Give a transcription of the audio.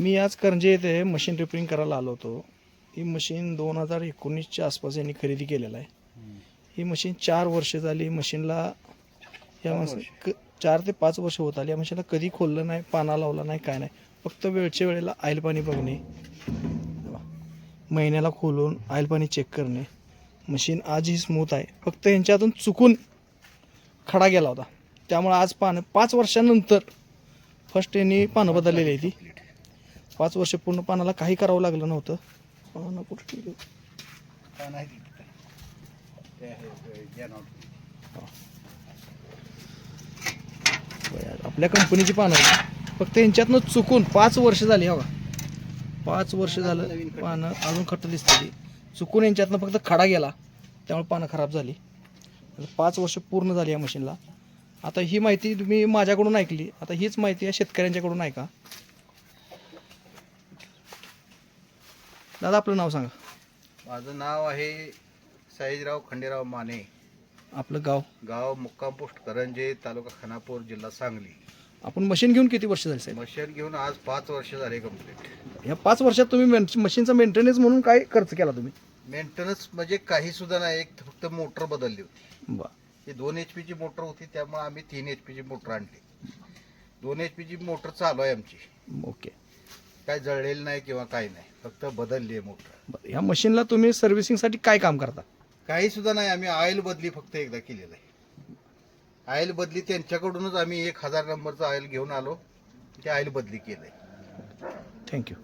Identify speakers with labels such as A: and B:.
A: मी आज करंजे येथे machine repairing करायला आलो होतो. ही मशीन दोन हजार एकोणीसच्या आसपास यांनी खरेदी केलेलं आहे. ही मशीन चार वर्ष झाली मशीनला या माणसं चार ते पाच वर्ष होत आली. या मशीनला कधी खोललं नाही पाना लावला नाही काय नाही. फक्त वेळच्या वेळेला आईल पाणी बघणे. महिन्याला खोलून आईल पाणी चेक करणे. मशीन आजही स्मूथ आहे. फक्त यांच्यातून चुकून खडा गेला होता. त्यामुळे आज पानं पाच वर्षानंतर फर्स्ट यांनी पानं बदललेली आहे ती. पाच वर्ष पूर्ण पानाला काही करावं लागलं नव्हतं. पानं कुठं आपल्या कंपनीची पानं आहेत. फक्त यांच्यातनं चुकून पाच वर्ष झाली हवा. पाच वर्ष झालं पानं अजून खट्ट दिसते चुकून यांच्यातनं फक्त खडा गेला. त्यामुळे पानं खराब झाली. पाच वर्ष पूर्ण झाली या मशीनला. आता ही माहिती तुम्ही माझ्याकडून ऐकली. आता हीच माहिती या शेतकऱ्यांच्याकडून ऐका. दादा आपलं नाव सांगा.
B: माझं नाव आहे साईजराव खंडेराव माने.
A: आपलं गाव?
B: गाव मुक्काम पोस्ट करंजे तालुका खानापूर जिल्हा सांगली.
A: आपण मशीन घेऊन किती वर्ष झाली साहेब?
B: मशीन घेऊन आज पाच वर्ष झाले कंप्लीट
A: या पाच वर्षात तुम्ही मेन- मशीनचा मेंटेनन्स म्हणून काय खर्च केला तुम्ही?
B: मेंटेनन्स म्हणजे काही सुद्धा नाही एक फक्त मोटर बदलली होती.
A: बा
B: ही दोन एच पीची मोटर होती त्यामुळे आम्ही तीन एच पीची मोटर आणली. दोन एच पीची मोटर चालू आहे आमची.
A: ओके.
B: काय जळलेली नाही किंवा काही नाही फक्त बदलली आहे मोटर.
A: बरं या मशीनला तुम्ही सर्व्हिसिंगसाठी काय काम करता?
B: काही सुद्धा नाही आम्ही ऑइल बदली फक्त एकदा केलेलं आहे. ऑइल बदली त्यांच्याकडूनच आम्ही एक हजार नंबरचं ऑइल घेऊन आलो ते ऑइल बदली केलंय.
A: थँक्यू